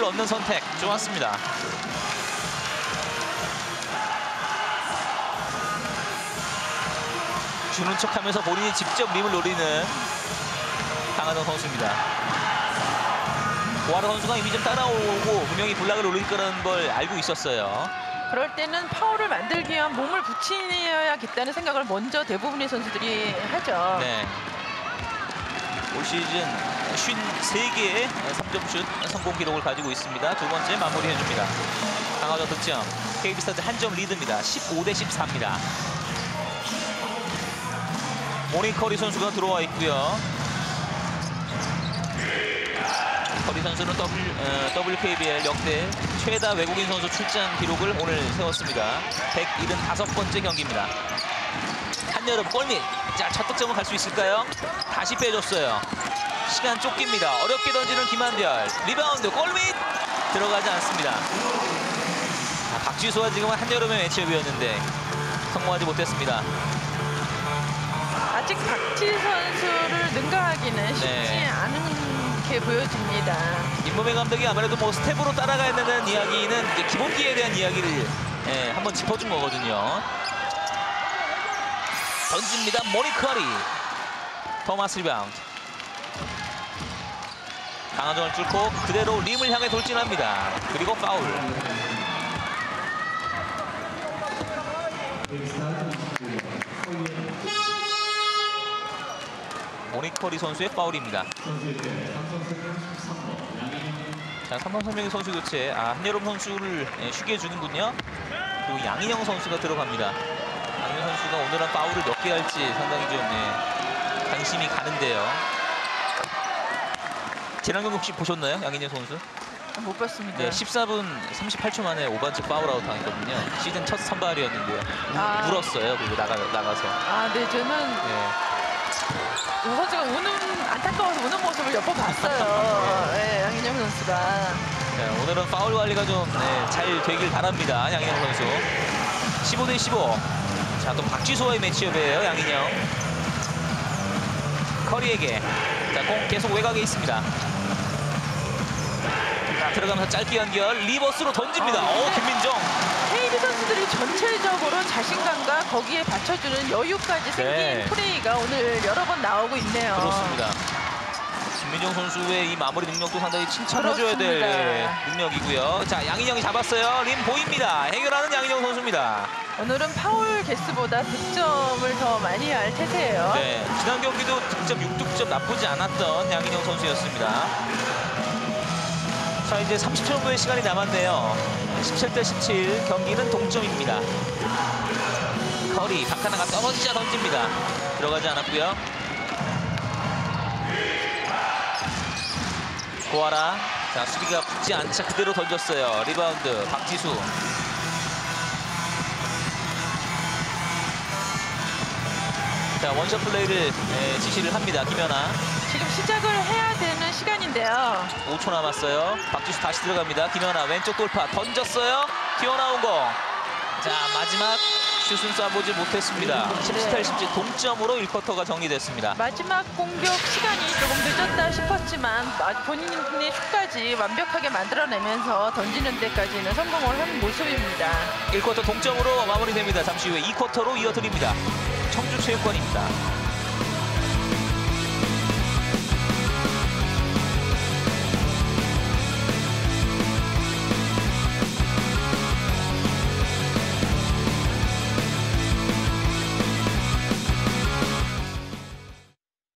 리드를 얻는 선택 좋았습니다. 주는 척하면서 본인이 직접 림을 노리는 강하정 선수입니다. 고아라 선수가 이미 좀 따라오고 분명히 블락을 올릴 거라는 걸 알고 있었어요. 그럴 때는 파울을 만들기 위한 몸을 붙여야겠다는 생각을 먼저 대부분의 선수들이 하죠. 네. 올 시즌 53개의 3점슛 성공 기록을 가지고 있습니다. 두 번째 마무리해줍니다. 강화전 득점. KB스타즈 한 점 리드입니다. 15 대 14입니다. 모니커리 선수가 들어와 있고요. 커리 선수는 W, 어, WKBL 역대 최다 외국인 선수 출전 기록을 오늘 세웠습니다. 175번째 경기입니다. 한여름 골밑. 자, 첫 득점은 갈 수 있을까요? 다시 빼줬어요. 시간 쫓깁니다. 어렵게 던지는 김한별. 리바운드 골밑 들어가지 않습니다. 아, 박지수와 지금은 한여름의 매치업이었는데 성공하지 못했습니다. 아직 박지 선수를 능가하기는 쉽지 네. 않게 보여집니다. 임범의 감독이 아무래도 뭐 스텝으로 따라가야 되는 이야기는 기본기에 대한 이야기를 예, 한번 짚어준 거거든요. 던집니다. 모니커리. 토마스 리바운드. 강하정을 뚫고 그대로 림을 향해 돌진합니다. 그리고 파울. 모니커리 선수의 파울입니다. 자, 3번 설명의 선수 교체. 아, 한여름 선수를 예, 쉬게 해주는군요. 그리고 양인영 선수가 들어갑니다. 양인영 선수가 오늘 한 파울을 몇 개 할지 상당히 좀 예, 관심이 가는데요. 지난 경기 혹시 보셨나요? 양인영 선수? 못 봤습니다. 네, 14분 38초 만에 5반칙 파울아웃 당했거든요. 시즌 첫 선발이었는데요. 아. 울었어요. 그리고 나가, 나가서. 아, 네, 저는 네. 우 선수가 우는 안타까워서 우는 모습을 몇번 봤어요. 네, 양인영 선수가. 네, 오늘은 파울 관리가 좀잘 되길 바랍니다. 양인영 선수. 15 대 15. 자, 또 박지수와의 매치업이에요. 양인영. 커리에게. 자, 공 계속 외곽에 있습니다. 자, 들어가면서 짧게 연결. 리버스로 던집니다. 아, 오, 김민정. KD 선수들이 전체적으로 자신감과 거기에 받쳐주는 여유까지 생긴 네. 플레이가 오늘 여러 번 나오고 있네요. 그렇습니다. 김민정 선수의 이 마무리 능력도 상당히 칭찬해줘야 될 그렇습니다. 능력이고요. 자, 양인영이 잡았어요. 림 보입니다. 해결하는 양인영 선수입니다. 오늘은 파울 개수보다 득점을 더 많이 할 태세예요. 네, 지난 경기도 득점 6득점 나쁘지 않았던 양인영 선수였습니다. 자, 이제 30초 정도의 시간이 남았네요. 17대 17, 경기는 동점입니다. 커리, 박하나가 떨어지자 던집니다. 들어가지 않았고요. 고아라, 자 수비가 붙지 않자 그대로 던졌어요. 리바운드 박지수. 자 원샷 플레이를 예, 지시를 합니다. 김연아. 지금 시작을 해야 되는 시간인데요. 5초 남았어요. 박지수 다시 들어갑니다. 김연아 왼쪽 돌파 던졌어요. 튀어나온 거. 자 마지막 슛은 쏴보지 못했습니다. 17대 17 동점으로 1쿼터가 정리됐습니다. 마지막 공격 시간이 조금 늦었다 싶었지만 마- 본인의 슛까지 완벽하게 만들어내면서 던지는 데까지는 성공을 한 모습입니다. 1쿼터 동점으로 마무리됩니다. 잠시 후에 2쿼터로 이어드립니다. 청주체육관입니다.